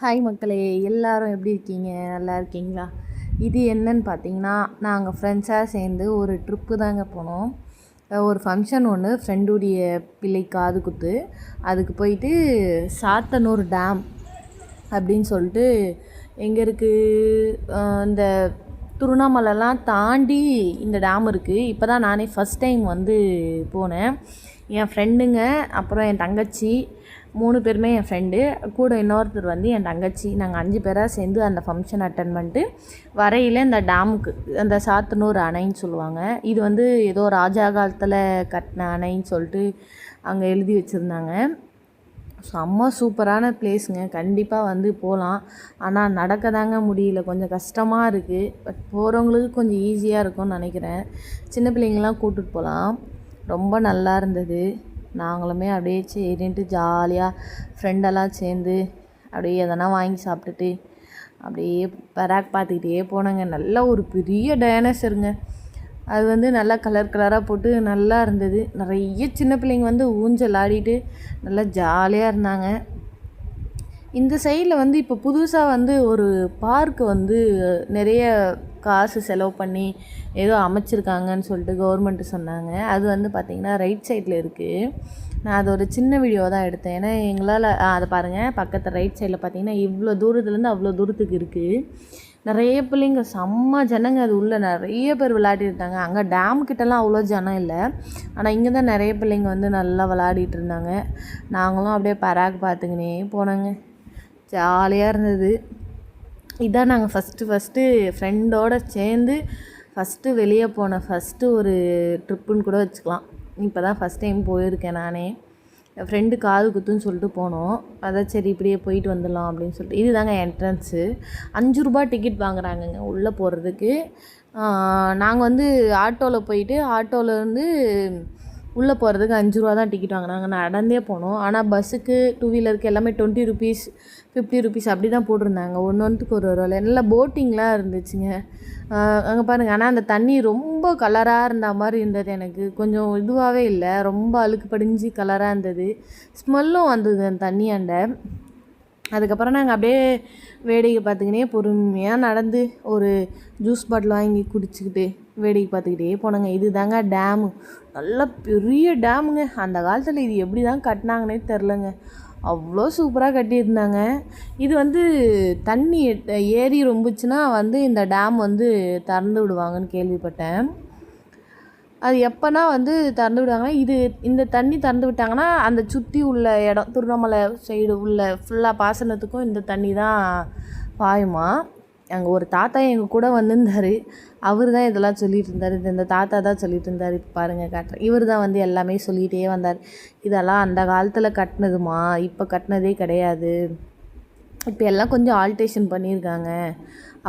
Hi மக்களே எல்லாரும் எப்படி இருக்கீங்க? நல்லா இருக்கீங்களா? இது என்னன்னு பார்த்தீங்கன்னா நாங்கள் ஃப்ரெண்ட்ஸாக சேர்ந்து ஒரு ட்ரிப்பு தாங்க போனோம். ஒரு ஃபங்க்ஷன் ஒன்று ஃப்ரெண்டுடைய பிள்ளை காது குத்து. அதுக்கு போயிட்டு சாத்தனூர் டேம் அப்படின்னு சொல்லிட்டு எங்கே இருக்குது இந்த திருவண்ணாமலைலாம் தாண்டி இந்த டேம் இருக்குது இப்போ தான் நானே ஃபஸ்ட் டைம் வந்து போனேன். என் ஃப்ரெண்டுங்க அப்புறம் என் தங்கச்சி மூணு பேருமே என் ஃப்ரெண்டு கூட இன்னொருத்தர் வந்து என் தங்கச்சி. நாங்கள் அஞ்சு பேராக சேர்ந்து அந்த ஃபங்க்ஷன் அட்டன் பண்ணிட்டு வரையில் இந்த டேமுக்கு அந்த சாத்தனூர் அணைன்னு சொல்லுவாங்க. இது வந்து ஏதோ ராஜா காலத்தில் கட்டின அணைன்னு சொல்லிட்டு அங்கே எழுதி வச்சுருந்தாங்க. செம்ம சூப்பரான பிளேஸுங்க கண்டிப்பாக வந்து போகலாம் ஆனால் நடக்க தாங்க முடியல. கொஞ்சம் கஷ்டமாக இருக்குது பட் போகிறவங்களுக்கு கொஞ்சம் ஈஸியாக இருக்கும்னு நினைக்கிறேன். சின்ன பிள்ளைங்களாம் கூப்பிட்டு போகலாம் ரொம்ப நல்லா இருந்தது. நாங்களுமே அப்படியே சரின்ட்டு ஜாலியாக ஃப்ரெண்டெல்லாம் சேர்ந்து அப்படியே எதனா வாங்கி சாப்பிட்டுட்டு அப்படியே பராக் பார்த்துக்கிட்டே போனோங்க. நல்ல ஒரு பெரிய டைனோசருங்க அது வந்து நல்லா கலர் கலராக போட்டு நல்லா இருந்தது. நிறைய சின்ன பிள்ளைங்க வந்து ஊஞ்சல் ஆடிட்டு நல்லா ஜாலியாக இருந்தாங்க. இந்த சைடில் வந்து இப்போ புதுசாக வந்து ஒரு பார்க் வந்து நிறைய காசு செலவு பண்ணி ஏதோ அமைச்சிருக்காங்கன்னு சொல்லிட்டு கவர்மெண்ட்டு சொன்னாங்க. அது வந்து பார்த்திங்கன்னா ரைட் சைடில் இருக்குது நான் அது ஒரு சின்ன வீடியோ தான் எடுத்தேன். ஏன்னா எங்களால் அதை பாருங்கள் பக்கத்து ரைட் சைடில் பார்த்தீங்கன்னா இவ்வளோ தூரத்துலேருந்து அவ்வளோ தூரத்துக்கு இருக்குது நிறைய பிள்ளைங்க செம்ம ஜனங்க அது உள்ளே. நிறைய பேர் விளையாடிட்டு இருந்தாங்க. அங்கே டேம் கிட்டலாம் அவ்வளோ ஜனம் இல்லை. ஆனால் இங்கே தான் நிறைய பிள்ளைங்க வந்து நல்லா விளையாடிட்டு இருந்தாங்க. நாங்களும் அப்படியே பராக் பார்த்துக்கினே போனோங்க. ஜாலியாக இருந்தது. இதான் நாங்கள் ஃபஸ்ட்டு ஃபஸ்ட்டு ஃப்ரெண்டோட சேர்ந்து ஃபஸ்ட்டு வெளியே போன ஃபஸ்ட்டு ஒரு ட்ரிப்புன்னு கூட வச்சுக்கலாம். இப்போ தான் ஃபஸ்ட் டைம் போயிருக்கேன் நானே. என் ஃப்ரெண்டு காது குத்துன்னு சொல்லிட்டு போனோம். அதான் சரி இப்படியே போயிட்டு வந்துடலாம் அப்படின்னு சொல்லிட்டு. இதுதாங்க என்ட்ரன்ஸு அஞ்சு ரூபா டிக்கெட் வாங்குறாங்கங்க உள்ளே போகிறதுக்கு நாங்கள் வந்து ஆட்டோவில் போயிட்டு ஆட்டோவிலேருந்து உள்ளே போகிறதுக்கு அஞ்சு ரூபா தான் டிக்கெட் வாங்கினாங்க. நடந்தே போனோம். ஆனால் பஸ்ஸுக்கு டூ வீலருக்கு எல்லாமே டுவெண்ட்டி ருபீஸ் ஃபிஃப்டி ருபீஸ் அப்படி தான் போட்டிருந்தாங்க. ஒன்று ஒன்றுக்கு ஒரு ஒரு ரூபா நல்லா போட்டிங்லாம் இருந்துச்சுங்க. அங்கே பாருங்கள் ஆனால் அந்த தண்ணி ரொம்ப கலராக இருந்த மாதிரி இருந்தது எனக்கு. கொஞ்சம் இதுவாகவே இல்லை. ரொம்ப அழுக்கு படிஞ்சு கலராக இருந்தது. ஸ்மெல்லும் வந்தது அந்த தண்ணியாண்ட அதுக்கப்புறம் நாங்கள் அப்படியே வேடிக்கை பார்த்துக்கினே பொறுமையாக நடந்து ஒரு ஜூஸ் பாட்டில் வாங்கி குடிச்சிக்கிட்டு வேடிக்கை பார்த்துக்கிட்டே போனோங்க. இது தாங்க டேமு நல்ல பெரிய டேமுங்க அந்த காலத்தில் இது எப்படி தான் கட்டினாங்கன்னே தெரிலங்க அவ்வளோ சூப்பராக கட்டியிருந்தாங்க. இது வந்து தண்ணி ஏரி ரொம்புச்சுன்னா வந்து இந்த டேம் வந்து திறந்து விடுவாங்கன்னு கேள்விப்பட்டேன். அது எப்போனா வந்து திறந்து விடுவாங்க இது இந்த தண்ணி திறந்து விட்டாங்கன்னா அந்த சுற்றி உள்ள இடம் திருவண்ணாமலை சைடு உள்ள ஃபுல்லாக பாசனத்துக்கும் இந்த தண்ணி தான் பாயுமா? அங்கே ஒரு தாத்தா எங்கள் கூட வந்திருந்தார். அவர் தான் இதெல்லாம் சொல்லிட்டு இருந்தார். இது இந்த தாத்தா தான் சொல்லிட்டு இருந்தார். இப்போ பாருங்கள் காட்டுறேன். இவர் தான் வந்து எல்லாமே சொல்லிகிட்டே வந்தார். இதெல்லாம் அந்த காலத்தில் கட்டினதுமா? இப்போ கட்டினதே கிடையாது. இப்போ எல்லாம் கொஞ்சம் ஆல்ட்ரேஷன் பண்ணியிருக்காங்க.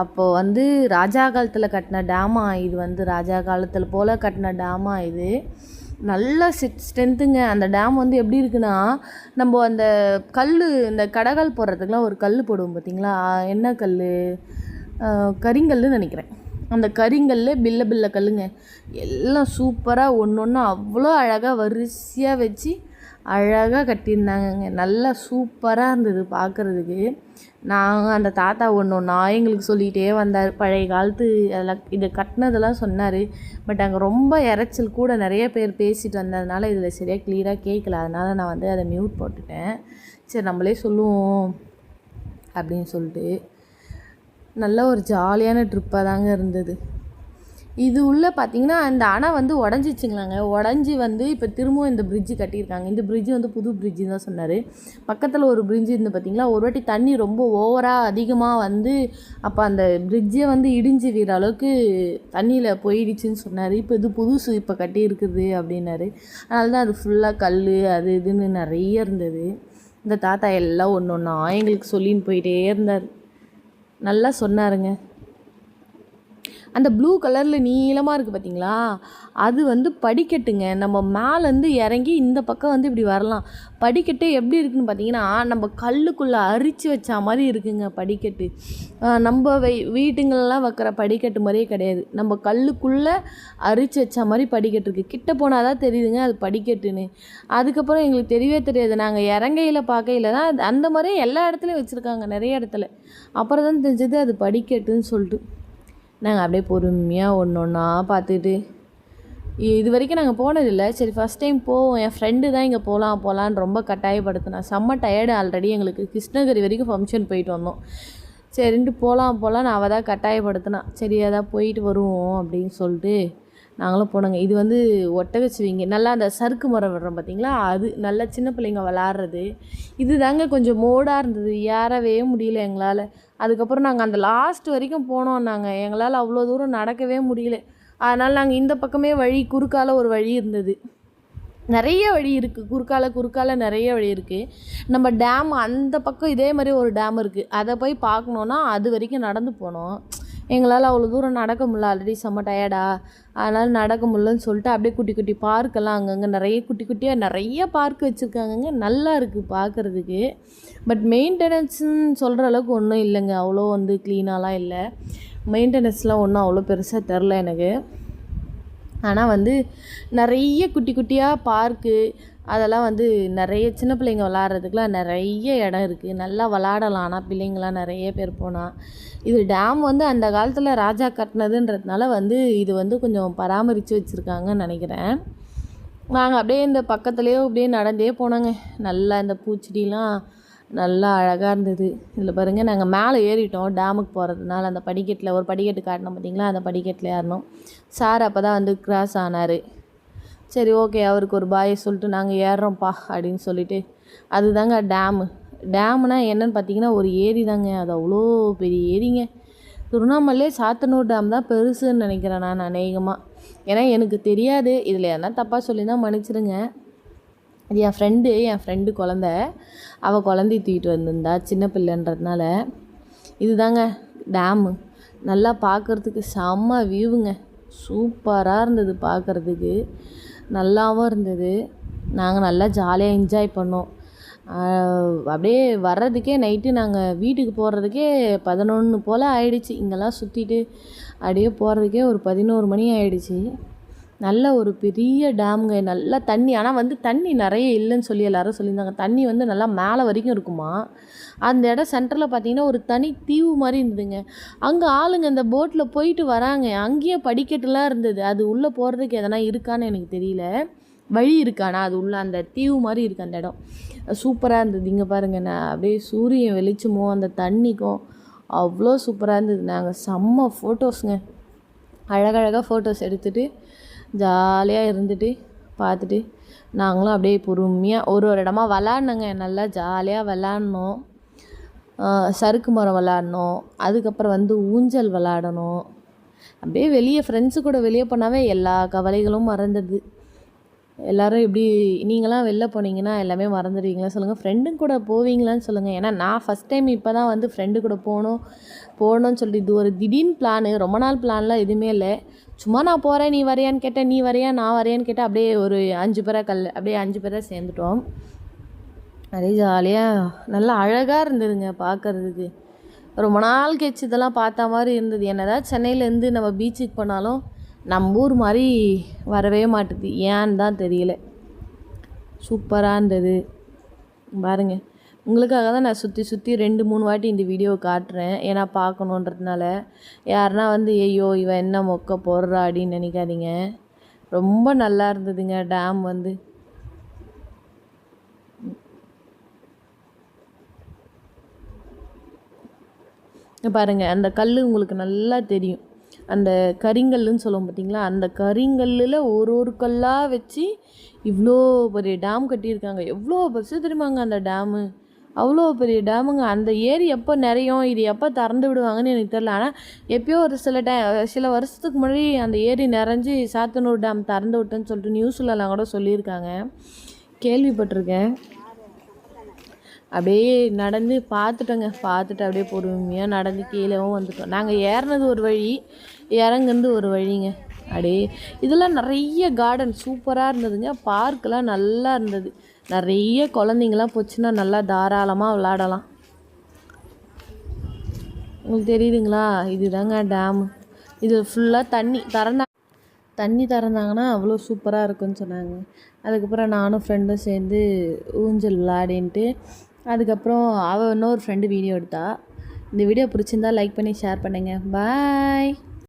அப்போது வந்து ராஜா காலத்தில் கட்டின டேமா இது வந்து ராஜா காலத்தில் போல் கட்டின டேமா இது. நல்ல ஸ்ட்ரென்த்துங்க அந்த டேம் வந்து எப்படி இருக்குன்னா நம்ம அந்த கல் இந்த கடகால் போடுறதுக்குலாம் ஒரு கல் போடுவோம் பார்த்தீங்களா என்ன கல் கரிங்கல்னு நினைக்கிறேன். அந்த கரிங்கல்ல பில்ல பில்ல கல்லுங்க. எல்லாம் சூப்பராக ஒன்று ஒன்று அவ்வளோ அழகாக வரிசையாக வச்சு அழகாக கட்டியிருந்தாங்கங்க. நல்லா சூப்பராக இருந்தது பார்க்குறதுக்கு நாங்கள் அந்த தாத்தா ஒன்று ஒன்றா எங்களுக்கு சொல்லிகிட்டே வந்தார். பழைய காலத்து அதெல்லாம் இதை கட்டினதெல்லாம் சொன்னார். பட் அங்கே ரொம்ப இறைச்சல் கூட நிறைய பேர் பேசிட்டு வந்ததுனால இதில் சரியாக கிளியராக கேட்கல அதனால் நான் வந்து அதை மியூட் போட்டுட்டேன். சரி நம்மளே சொல்லுவோம் அப்படின்னு சொல்லிட்டு நல்ல ஒரு ஜாலியான ட்ரிப்பாக தாங்க இருந்தது. இது உள்ளே பார்த்தீங்கன்னா இந்த அணை வந்து உடஞ்சிச்சுங்களாங்க. உடஞ்சி வந்து இப்போ திரும்பவும் இந்த பிரிட்ஜு கட்டியிருக்காங்க. இந்த பிரிட்ஜு வந்து புது பிரிட்ஜு தான் சொன்னார். பக்கத்தில் ஒரு பிரிட்ஜு இருந்து பார்த்திங்களா ஒரு வாட்டி தண்ணி ரொம்ப ஓவராக அதிகமாக வந்து அப்போ அந்த பிரிட்ஜே வந்து இடிஞ்சு வீற அளவுக்கு தண்ணியில் போயிடுச்சுன்னு சொன்னார். இப்போ இது புதுசு இப்போ கட்டியிருக்குது அப்படின்னாரு. அதனால தான் அது ஃபுல்லாக கல் அது இதுன்னு நிறைய இருந்தது. இந்த தாத்தா எல்லாம் ஒன்று ஒன்றா எங்களுக்கு சொல்லின்னு போயிட்டே இருந்தார். நல்லா சொன்னாருங்க. அந்த ப்ளூ கலரில் நீளமாக இருக்குது பார்த்தீங்களா அது வந்து படிக்கட்டுங்க. நம்ம மேலேருந்து இறங்கி இந்த பக்கம் வந்து இப்படி வரலாம். படிக்கட்டு எப்படி இருக்குன்னு பார்த்தீங்கன்னா நம்ம கல்லுக்குள்ளே அரித்து வச்ச மாதிரி இருக்குங்க படிக்கட்டு. நம்ம வை வீட்டுங்களெலாம் வைக்கிற படிக்கட்டு மாதிரியே கிடையாது. நம்ம கல்லுக்குள்ளே அரித்து வச்ச மாதிரி படிக்கட்டு இருக்குது கிட்ட போனால் தான் தெரியுதுங்க அது படிக்கட்டுன்னு. அதுக்கப்புறம் எங்களுக்கு தெரியவே தெரியாது. நாங்கள் இறங்கையில் பார்க்கையில் தான் அந்த மாதிரியே எல்லா இடத்துலையும் வச்சுருக்காங்க நிறைய இடத்துல. அப்புறம் தான் தெரிஞ்சது அது படிக்கட்டுன்னு சொல்லிட்டு. நாங்கள் அப்படியே பொறுமையாக ஒன்று ஒன்றா பார்த்துட்டு இது வரைக்கும் நாங்கள் போனதில்லை சரி ஃபஸ்ட் டைம் போவோம். என் ஃப்ரெண்டு தான் இங்கே போகலாம் போகலான்னு ரொம்ப கட்டாயப்படுத்தினா. செம்ம டயர்டு ஆல்ரெடி எங்களுக்கு கிருஷ்ணகிரி வரைக்கும் ஃபங்க்ஷன் போயிட்டு வந்தோம். சரின்ட்டு போகலாம் போகலான்னு அவள் தான் கட்டாயப்படுத்தினா. சரி அதான் போயிட்டு வருவோம் அப்படின்னு சொல்லிட்டு நாங்களும் போனோங்க. இது வந்து ஒட்டகச்சிவிங்க. நல்லா அந்த சறுக்கு மரம் விடுறோம் பார்த்தீங்களா அது நல்லா சின்ன பிள்ளைங்க விளாட்றது. இது தாங்க கொஞ்சம் மோடாக இருந்தது. ஏறவே முடியல எங்களால். அதுக்கப்புறம் நாங்கள் அந்த லாஸ்ட் வரைக்கும் போனோம் நாங்கள் எங்களால் அவ்வளோ தூரம் நடக்கவே முடியல. அதனால் நாங்கள் இந்த பக்கமே வழி குறுக்கால ஒரு வழி இருந்தது. நிறைய வழி இருக்குது குறுக்கால குறுக்கால நிறைய வழி இருக்குது நம்ம டேம் அந்த பக்கம் இதே மாதிரி ஒரு டேம் இருக்குது அதை போய் பார்க்கணுன்னா அது வரைக்கும் நடந்து போனோம். எங்களால் அவ்வளோ தூரம் நடக்க முடியல. ஆல்ரெடி செம்ம டயர்டா அதனால் நடக்க முடியலன்னு சொல்லிட்டு அப்படியே குட்டி குட்டி பார்க்கெல்லாம் அங்கங்கே நிறைய குட்டி குட்டியாக நிறைய பார்க் வச்சுருக்காங்கங்க. நல்லா இருக்குது பார்க்குறதுக்கு. பட் மெயின்டெனன்ஸ்ன்னு சொல்கிற அளவுக்கு ஒன்றும் இல்லைங்க. அவ்வளோ வந்து க்ளீனாலாம் இல்லை. மெயின்டெனன்ஸ்லாம் ஒன்றும் அவ்வளோ பெருசாக தெரில எனக்கு. ஆனால் வந்து நிறைய குட்டி குட்டியாக பார்க்கு அதெல்லாம் வந்து நிறைய சின்ன பிள்ளைங்க விளாட்றதுக்குலாம் நிறைய இடம் இருக்குது நல்லா விளாடலாம். ஆனால் பிள்ளைங்களாம் நிறைய பேர் போனால் இது டேம் வந்து அந்த காலத்தில் ராஜா கட்டினதுன்றதுனால வந்து இது வந்து கொஞ்சம் பராமரித்து வச்சுருக்காங்கன்னு நினைக்கிறேன். நாங்கள் அப்படியே இந்த பக்கத்துலேயே அப்படியே நடந்தே போனோங்க. நல்லா இந்த பூச்செடிலாம் நல்லா அழகாக இருந்தது. இதில் பாருங்கள் நாங்கள் மேலே ஏறிட்டோம் டேமுக்கு போகிறதுனால அந்த படிக்கட்டில் ஒரு படிக்கட்டு காட்டினோம் பார்த்தீங்களா அந்த படிக்கட்டில் ஏறினோம் சார் அப்போ தான் வந்து கிராஸ் ஆனார். சரி ஓகே அவருக்கு ஒரு பாயை சொல்லிட்டு நாங்கள் ஏறுறோம்ப்பா அப்படின்னு சொல்லிட்டு அதுதாங்க டேமு. டேமுனா என்னன்னு பார்த்தீங்கன்னா ஒரு ஏரி தாங்க. அது அவ்வளோ பெரிய ஏரிங்க. திருவண்ணாமலை சாத்தனூர் டேம் தான் பெருசுன்னு நினைக்கிறேன் நான் அநேகமாக ஏன்னா எனக்கு தெரியாது. இதில் எதனா தப்பாக சொல்லியிருந்தா மன்னிச்சிடுங்க இது என் ஃப்ரெண்டு என் ஃப்ரெண்டு குழந்த. அவள் குழந்தைய தூக்கிட்டு வந்திருந்தா சின்ன பிள்ளைன்றதுனால. இதுதாங்க டேமு. நல்லா பார்க்குறதுக்கு செம்ம வியூவுங்க சூப்பராக இருந்தது பார்க்குறதுக்கு நல்லாவும் இருந்தது. நாங்கள் நல்லா ஜாலியாக என்ஜாய் பண்ணோம். அப்படியே வர்றதுக்கே நைட்டு நாங்கள் வீட்டுக்கு போகிறதுக்கே பதினொன்று போல் ஆயிடுச்சு. இங்கெல்லாம் சுற்றிட்டு அப்படியே போகிறதுக்கே ஒரு பதினோரு மணி ஆயிடுச்சு. நல்ல ஒரு பெரிய டேம்ங்க. நல்லா தண்ணி. ஆனால் வந்து தண்ணி நிறைய இல்லைன்னு சொல்லி எல்லாரும் சொல்லியிருந்தாங்க. தண்ணி வந்து நல்லா மேலே வரைக்கும் இருக்குமா? அந்த இடம் சென்டரில் பார்த்தீங்கன்னா ஒரு தனி தீவு மாதிரி இருந்ததுங்க. அங்கே ஆளுங்க இந்த போட்டில் போயிட்டு வராங்க. அங்கேயே படிக்கட்டுலாம் இருந்தது. அது உள்ளே போகிறதுக்கு எதனா இருக்கான்னு எனக்கு தெரியல. வழி இருக்கானா அது உள்ள அந்த தீவு மாதிரி இருக்குது அந்த இடம். சூப்பராக இருந்தது. இங்கே பாருங்கள் நான் அப்படியே சூரியன் வெளிச்சமும் அந்த தண்ணிக்கும் அவ்வளோ சூப்பராக இருந்தது. நாங்கள் செம்ம ஃபோட்டோஸுங்க அழகழகாக ஃபோட்டோஸ் எடுத்துகிட்டு ஜாலியாக இருந்துட்டு பார்த்துட்டு நாங்களும் அப்படியே பொறுமையாக ஒரு ஒரு இடமா விளாட்ணுங்க. நல்லா ஜாலியாக விளாட்னோம் சறுக்கு மரம் விளாட்னோம் அதுக்கப்புறம் வந்து ஊஞ்சல் விளாடணும். அப்படியே வெளியே ஃப்ரெண்ட்ஸு கூட வெளியே போனாவே எல்லா கவலைகளும் மறந்துடுது. எல்லோரும் எப்படி நீங்களாம் வெளில போனீங்கன்னா எல்லாமே மறந்துடுவீங்களா? சொல்லுங்கள் ஃப்ரெண்டுங்க கூட போவீங்களான்னு சொல்லுங்கள் ஏன்னா நான் ஃபஸ்ட் டைம் இப்போ தான் வந்து ஃப்ரெண்டு கூட போகணும் போகணும்னு சொல்லிட்டு இது ஒரு திடீர்னு பிளானு ரொம்ப நாள் பிளான்லாம் எதுவுமே இல்லை. சும்மா நான் போகிறேன் நீ வரையான்னு கேட்டேன் நீ வரையா நான் வரையான்னு கேட்டேன் அப்படியே ஒரு அஞ்சு பேராக கல் அப்படியே அஞ்சு பேராக சேர்ந்துட்டோம். நிறைய ஜாலியாக நல்லா அழகாக இருந்ததுங்க பார்க்கறதுக்கு ரொம்ப நாள் கழிச்சு இதெல்லாம் பார்த்த மாதிரி இருந்தது. என்னதான் சென்னையிலேருந்து நம்ம பீச்சுக்கு போனாலும் நம்ம ஊர் மாதிரி வரவே மாட்டுது. ஏன்னு தான் தெரியல. சூப்பராக இருந்தது. பாருங்கள் உங்களுக்காக தான் நான் சுற்றி சுற்றி ரெண்டு மூணு வாட்டி இந்த வீடியோ காட்டுறேன். ஏன்னா பார்க்கணுன்றதுனால. யாருன்னா வந்து ஐயோ இவன் என்ன மொக்க போடுறா? அப்படின்னு நினைக்காதீங்க. ரொம்ப நல்லா இருந்ததுங்க டேம் வந்து. பாருங்கள் அந்த கல் உங்களுக்கு நல்லா தெரியும். அந்த கரிங்கல்லுன்னு சொல்லுவோம் பார்த்தீங்களா அந்த கரிங்கல்லில் ஒரு ஒரு கல்லாக வச்சு இவ்வளோ பெரிய டேம் கட்டியிருக்காங்க. எவ்வளோ பெருசு தெரியுமாங்க அந்த டேமு அவ்வளோ பெரிய டேமுங்க. அந்த ஏரி எப்போ நிறையும் இது எப்போ திறந்து விடுவாங்கன்னு எனக்கு தெரில ஆனால் எப்பயோ ஒரு சில டே சில வருஷத்துக்கு முன்னாடி அந்த ஏரி நிறைஞ்சு சாத்தனூர் டேம் திறந்து விட்டேன்னு சொல்லிட்டு நியூஸ்லலாம் கூட சொல்லியிருக்காங்க. கேள்விப்பட்டிருக்கேன். அப்படியே நடந்து பார்த்துட்டோங்க. பார்த்துட்டு அப்படியே பொறுமையாக நடந்து கீழேவும் வந்துட்டோம். நாங்கள் ஏறினது ஒரு வழி இறங்குனது ஒரு வழிங்க. அப்படியே இதெல்லாம் நிறைய கார்டன் சூப்பராக இருந்ததுங்க. பார்க்கெலாம் நல்லா இருந்தது. நிறைய குழந்தைங்களாம் போச்சுன்னா நல்லா தாராளமாக விளாடலாம். உங்களுக்கு தெரியுதுங்களா? இதுதாங்க டேமு இது ஃபுல்லாக தண்ணி திறந்தா தண்ணி திறந்தாங்கன்னா அவ்வளோ சூப்பராக இருக்கும்னு சொன்னாங்க. அதுக்கப்புறம் நானும் ஃப்ரெண்டும் சேர்ந்து ஊஞ்சல் விளாடின்ட்டு அதுக்கப்புறம் அவள் இன்னொரு ஃப்ரெண்டு வீடியோ எடுத்தா. இந்த வீடியோ பிடிச்சிருந்தா லைக் பண்ணி ஷேர் பண்ணுங்கள் பாய்